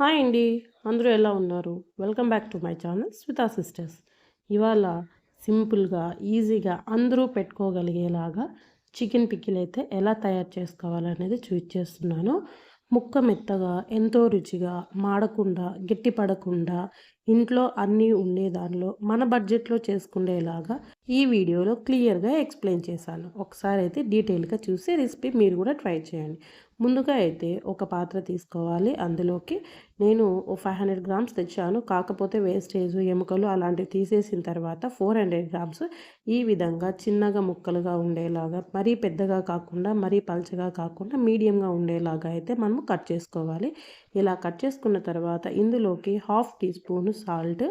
Hi అండి. అందరూ ఎలా ఉన్నారు? Welcome back to my channel Smita sisters ఇవాళ సింపుల్గా ఈజీగా అందరూ పెట్టుకోగలిగేలాగా చికెన్ పిక్కిల్ అయితే ఎలా తయారు చేసుకోవాలనేది చూచేస్తున్నాను ముక్క మెత్తగా ఎంతో రుచిగా మాడకుండా గట్టి పడకుండా ఇంట్లో అన్నీ ఉండే దానిలో మన బడ్జెట్లో చేసుకునేలాగా ఈ వీడియోలో క్లియర్గా ఎక్స్ప్లెయిన్ చేశాను. ఒకసారి అయితే డీటెయిల్గా చూసి రెసిపీ మీరు కూడా ట్రై చేయండి. ముందుగా అయితే ఒక పాత్ర తీసుకోవాలి. అందులోకి నేను ఫైవ్ హండ్రెడ్ గ్రామ్స్ తెచ్చాను. కాకపోతే వేస్టేజ్ ఎముకలు అలాంటివి తీసేసిన తర్వాత ఫోర్ హండ్రెడ్ గ్రామ్స్ ఈ విధంగా చిన్నగా ముక్కలుగా ఉండేలాగా మరీ పెద్దగా కాకుండా మరీ పల్చగా కాకుండా మీడియంగా ఉండేలాగా అయితే మనము కట్ చేసుకోవాలి. ఇలా కట్ చేసుకున్న తర్వాత ఇందులోకి హాఫ్ టీ స్పూన్ సాల్ట్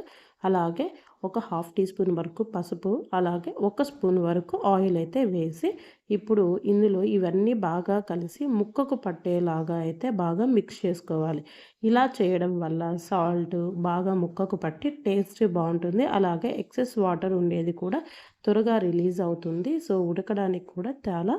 అలాగే ఒక హాఫ్ టీ స్పూన్ వరకు పసుపు అలాగే ఒక స్పూన్ వరకు ఆయిల్ అయితే వేసి ఇప్పుడు ఇందులో ఇవన్నీ బాగా కలిసి ముక్కకు పట్టేలాగా అయితే బాగా మిక్స్ చేసుకోవాలి. ఇలా చేయడం వల్ల సాల్ట్ బాగా ముక్కకు పట్టి టేస్ట్ బాగుంటుంది. అలాగే ఎక్సెస్ వాటర్ ఉండేది కూడా త్వరగా రిలీజ్ అవుతుంది. సో ఉడకడానికి కూడా చాలా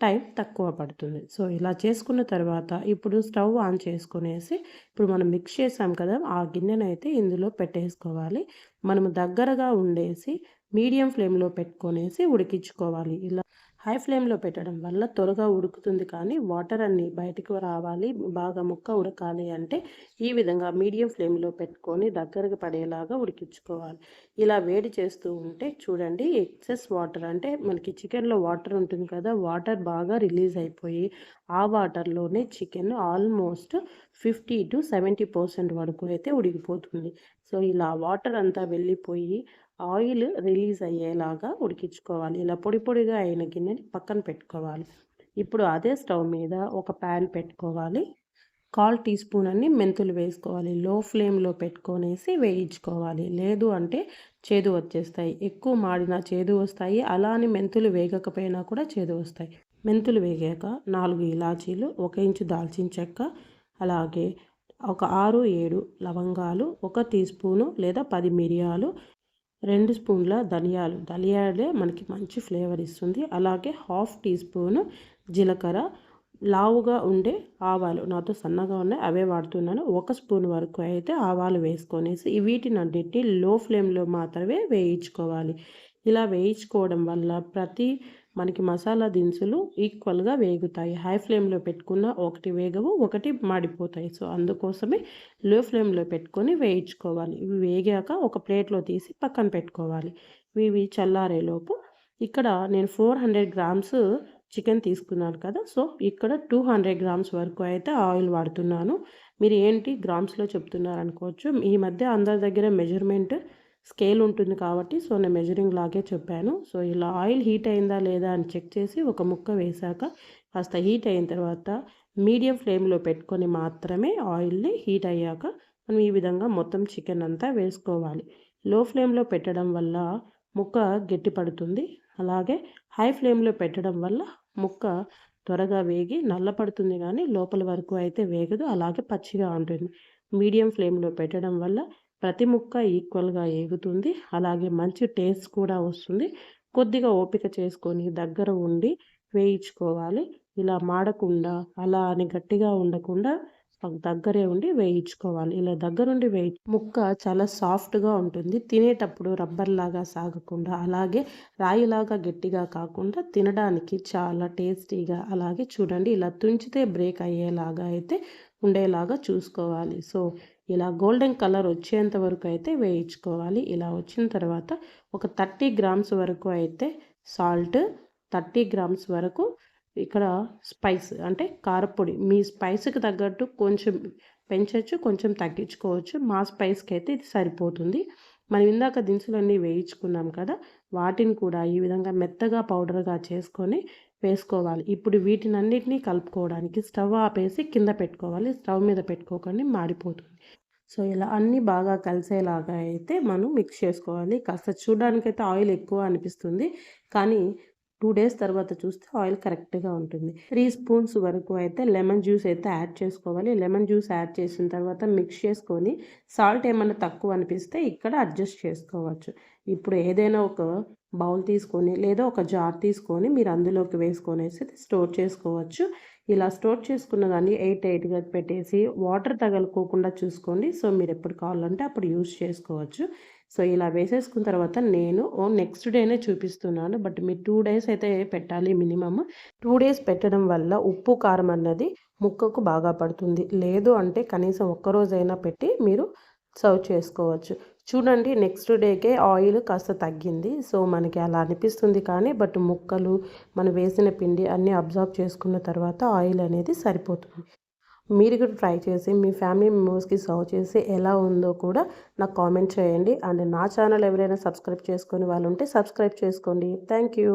టైం తక్కువ పడుతుంది. సో ఇలా చేసుకున్న తర్వాత ఇప్పుడు స్టవ్ ఆన్ చేసుకునేసి ఇప్పుడు మనం మిక్స్ చేసాం కదా ఆ గిన్నెనైతే ఇందులో పెట్టేసుకోవాలి. మనము దగ్గరగా ఉండేసి మీడియం ఫ్లేమ్లో పెట్టుకొనేసి ఉడికించుకోవాలి. ఇలా హై ఫ్లేమ్లో పెట్టడం వల్ల త్వరగా ఉడుకుతుంది. కానీ వాటర్ అన్నీ బయటకు రావాలి. బాగా ముక్క ఉడకాలి అంటే ఈ విధంగా మీడియం ఫ్లేమ్లో పెట్టుకొని దగ్గరకు పడేలాగా ఉడికించుకోవాలి. ఇలా వేడి చేస్తూ ఉంటే చూడండి ఎక్సెస్ వాటర్ అంటే మనకి చికెన్లో వాటర్ ఉంటుంది కదా వాటర్ బాగా రిలీజ్ అయిపోయి ఆ వాటర్లోనే chicken almost fifty to seventy percent వరకు అయితే ఉడికిపోతుంది. సో ఇలా వాటర్ అంతా వెళ్ళిపోయి ఆయిల్ రిలీజ్ అయ్యేలాగా ఉడికించుకోవాలి. ఇలా పొడి పొడిగా అయిన గిన్నెని పక్కన పెట్టుకోవాలి. ఇప్పుడు అదే స్టవ్ మీద ఒక ప్యాన్ పెట్టుకోవాలి. కాల్ టీ స్పూన్ అన్ని మెంతులు వేసుకోవాలి. లో ఫ్లేమ్లో పెట్టుకొనేసి వేయించుకోవాలి. లేదు అంటే చేదు వచ్చేస్తాయి. ఎక్కువ మాడినా చేదు వస్తాయి. అలానే మెంతులు వేగకపోయినా కూడా చేదు వస్తాయి. మెంతులు వేగాక నాలుగు ఇలాచీలు ఒక ఇంచు దాల్చిన చెక్క అలాగే ఒక ఆరు ఏడు లవంగాలు ఒక టీ స్పూను లేదా పది మిరియాలు రెండు స్పూన్ల ధనియాలు. ధనియాలే మనకి మంచి ఫ్లేవర్ ఇస్తుంది. అలాగే హాఫ్ టీ స్పూను జీలకర్ర. లావుగా ఉండే ఆవాలు నాతో సన్నగా ఉన్నాయి అవే వాడుతున్నాను. ఒక స్పూన్ వరకు అయితే ఆవాలు వేసుకొనేసి వీటిని అన్నిటిని లో ఫ్లేమ్లో మాత్రమే వేయించుకోవాలి. ఇలా వేయించుకోవడం వల్ల ప్రతి మనకి మసాలా దినుసులు ఈక్వల్గా వేగుతాయి. హై ఫ్లేమ్లో పెట్టుకున్న ఒకటి వేగవు ఒకటి మాడిపోతాయి. సో అందుకోసమే లో ఫ్లేమ్లో పెట్టుకొని వేయించుకోవాలి. ఇవి వేగాక ఒక ప్లేట్లో తీసి పక్కన పెట్టుకోవాలి. ఇవి చల్లారేలోపు ఇక్కడ నేను ఫోర్ హండ్రెడ్ గ్రామ్స్ చికెన్ తీసుకున్నాను కదా! సో ఇక్కడ టూ హండ్రెడ్ గ్రామ్స్ వరకు అయితే ఆయిల్ వాడుతున్నాను. మీరు ఏంటి గ్రామ్స్లో చెప్తున్నారు అనుకోవచ్చు. ఈ మధ్య అందరి దగ్గర మెజర్మెంట్ స్కేల్ ఉంటుంది కాబట్టి సో నేను మెజరింగ్ లాగే చెప్పాను. సో ఇలా ఆయిల్ హీట్ అయిందా లేదా అని చెక్ చేసి ఒక ముక్క వేశాక కాస్త హీట్ అయిన తర్వాత మీడియం ఫ్లేమ్లో పెట్టుకొని మాత్రమే ఆయిల్ని హీట్ అయ్యాక మనం ఈ విధంగా మొత్తం చికెన్ అంతా వేసుకోవాలి. లో ఫ్లేమ్లో పెట్టడం వల్ల ముక్క గట్టి పడుతుంది. అలాగే హై ఫ్లేమ్లో పెట్టడం వల్ల ముక్క త్వరగా వేగి నల్లపడుతుంది కానీ లోపల వరకు అయితే వేగదు. అలాగే పచ్చిగా ఉంటుంది. మీడియం ఫ్లేమ్లో పెట్టడం వల్ల ప్రతి ముక్క ఈక్వల్గా ఏగుతుంది. అలాగే మంచి టేస్ట్ కూడా వస్తుంది. కొద్దిగా ఓపిక చేసుకొని దగ్గర ఉండి వేయించుకోవాలి. ఇలా మాడకుండా అలా అని గట్టిగా ఉండకుండా దగ్గరే ఉండి వేయించుకోవాలి. ఇలా దగ్గరుండి వేయి ముక్క చాలా సాఫ్ట్గా ఉంటుంది. తినేటప్పుడు రబ్బర్ లాగా సాగకుండా అలాగే రాయిలాగా గట్టిగా కాకుండా తినడానికి చాలా టేస్టీగా అలాగే చూడండి ఇలా తుంచితే బ్రేక్ అయ్యేలాగా అయితే ఉండేలాగా చూసుకోవాలి. సో ఇలా గోల్డెన్ కలర్ వచ్చేంత వరకు అయితే వేయించుకోవాలి. ఇలా వచ్చిన తర్వాత ఒక థర్టీ గ్రామ్స్ వరకు అయితే సాల్ట్ థర్టీ గ్రామ్స్ వరకు ఇక్కడ స్పైస్ అంటే కారపొడి. మీ స్పైస్కి తగ్గట్టు కొంచెం పెంచవచ్చు కొంచెం తగ్గించుకోవచ్చు. మా స్పైస్కి అయితే ఇది సరిపోతుంది. మనం ఇందాక దినుసులన్నీ వేయించుకున్నాం కదా వాటిని కూడా ఈ విధంగా మెత్తగా పౌడర్గా చేసుకొని వేసుకోవాలి. ఇప్పుడు వీటిని అన్నిటినీ కలుపుకోవడానికి స్టవ్ ఆపేసి కింద పెట్టుకోవాలి. స్టవ్ మీద పెట్టుకోకండి మాడిపోతుంది. సో ఇలా అన్నీ బాగా కలిసేలాగా అయితే మనం మిక్స్ చేసుకోవాలి. కాస్త చూడడానికైతే ఆయిల్ ఎక్కువ అనిపిస్తుంది. కానీ టూ డేస్ తర్వాత చూస్తే ఆయిల్ కరెక్ట్గా ఉంటుంది. త్రీ స్పూన్స్ వరకు అయితే లెమన్ జ్యూస్ అయితే యాడ్ చేసుకోవాలి. లెమన్ జ్యూస్ యాడ్ చేసిన తర్వాత మిక్స్ చేసుకొని సాల్ట్ ఏమైనా తక్కువ అనిపిస్తే ఇక్కడ అడ్జస్ట్ చేసుకోవచ్చు. ఇప్పుడు ఏదైనా ఒక బౌల్ తీసుకొని లేదా ఒక జార్ తీసుకొని మీరు అందులోకి వేసుకొనేసి స్టోర్ చేసుకోవచ్చు. ఇలా స్టోర్ చేసుకున్న దాన్ని ఎయిట్ ఎయిట్గా పెట్టేసి వాటర్ తగలుకోకుండా చూసుకోండి. సో మీరు ఎప్పుడు కావాలంటే అప్పుడు యూస్ చేసుకోవచ్చు. సో ఇలా వేసేసుకున్న తర్వాత నేను నెక్స్ట్ డేనే చూపిస్తున్నాను. బట్ మీరు టూ డేస్ అయితే పెట్టాలి మినిమమ్. టూ డేస్ పెట్టడం వల్ల ఉప్పు కారం అన్నది ముక్కకు బాగా పడుతుంది. లేదు అంటే కనీసం ఒక్కరోజైనా పెట్టి మీరు సర్వ్ చేసుకోవచ్చు. చూడండి నెక్స్ట్ డేకే ఆయిల్ కాస్త తగ్గింది. సో మనకి అలా అనిపిస్తుంది కానీ బట్ ముక్కలు మనం వేసిన పిండి అన్నీ అబ్జర్వ్ చేసుకున్న తర్వాత ఆయిల్ అనేది సరిపోతుంది. మీరు కూడా ట్రై చేసి మీ ఫ్యామిలీ మెంబర్స్కి సర్వ్ చేసి ఎలా ఉందో కూడా నాకు కామెంట్ చేయండి. అండ్ నా ఛానల్ ఎవరైనా సబ్స్క్రైబ్ చేసుకుని వాళ్ళు ఉంటే సబ్స్క్రైబ్ చేసుకోండి. Thank you.